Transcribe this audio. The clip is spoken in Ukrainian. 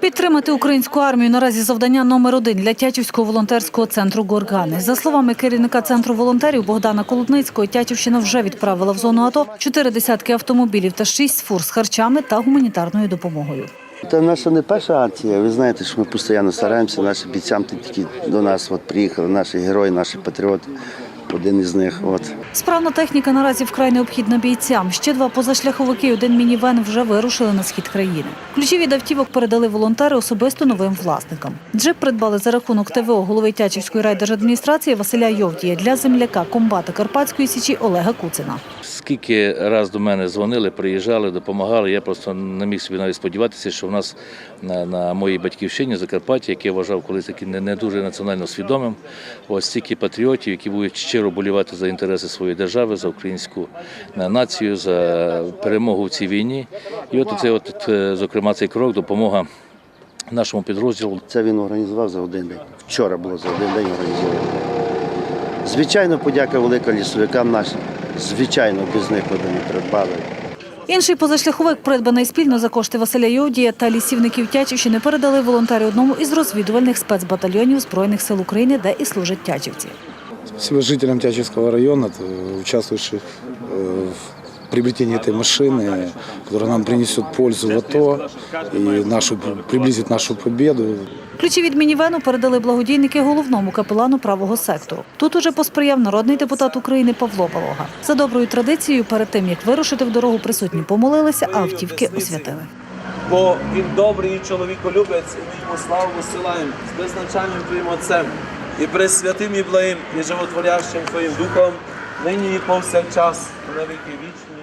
Підтримати українську армію наразі завдання номер один для Тячівського волонтерського центру Горгани. За словами керівника центру волонтерів Богдана Колодницького, Тячівщина вже відправила в зону АТО чотири десятки автомобілів та шість фур з харчами та гуманітарною допомогою. Це наша не перша акція. Ви знаєте, що ми постійно стараємося. Наші бійцям які до нас от приїхали, наші герої, наші патріоти. Один із них. От. Справна техніка наразі вкрай необхідна бійцям. Ще два позашляховики, і один мінівен вже вирушили на схід країни. Ключі від автівок передали волонтери особисто новим власникам. Джип придбали за рахунок ТВО голови Тячівської райдержадміністрації Василя Йовдія для земляка комбата Карпатської січі Олега Куцина. Скільки раз до мене дзвонили, приїжджали, допомагали. Я просто не міг собі навіть сподіватися, що в нас на, на моїй батьківщині Закарпатті, яке вважав колись таким не, не дуже національно свідомим, ось стільки патріотів, які будуть щиро болівати за інтереси своєї держави, за українську націю, за перемогу в цій війні. І от це, от, е, зокрема, цей крок допомога нашому підрозділу. Це він організував за один день. Вчора було за один день організовано. Звичайно, подяка велика лісовикам нашим. Звичайно, без них ми не придбали. Інший позашляховик, придбаний спільно за кошти Василя Йовдія та лісівників Тячівщини, передали волонтери одному із розвідувальних спецбатальйонів Збройних сил України, де і служать тячівці Спасибо жителям Тячевского района, т- участвующих э, в приобретении этой машины, которая нам принесет пользу в АТО и нашу, приблизит нашу победу. Ключі від мінівену передали благодійники головному капелану правого сектору. Тут уже посприяв народний депутат України Павло Балога. За доброю традицією, перед тим як вирушити в дорогу, присутні помолилися, а автівки освятили. бо він добрий і чоловіколюбець, і ми йому славу висилаємо з беззначальним Твоїм Отцем і пресвятим і благим, і животворящим Твоїм Духом, нині і повсякчас, і на віки вічні.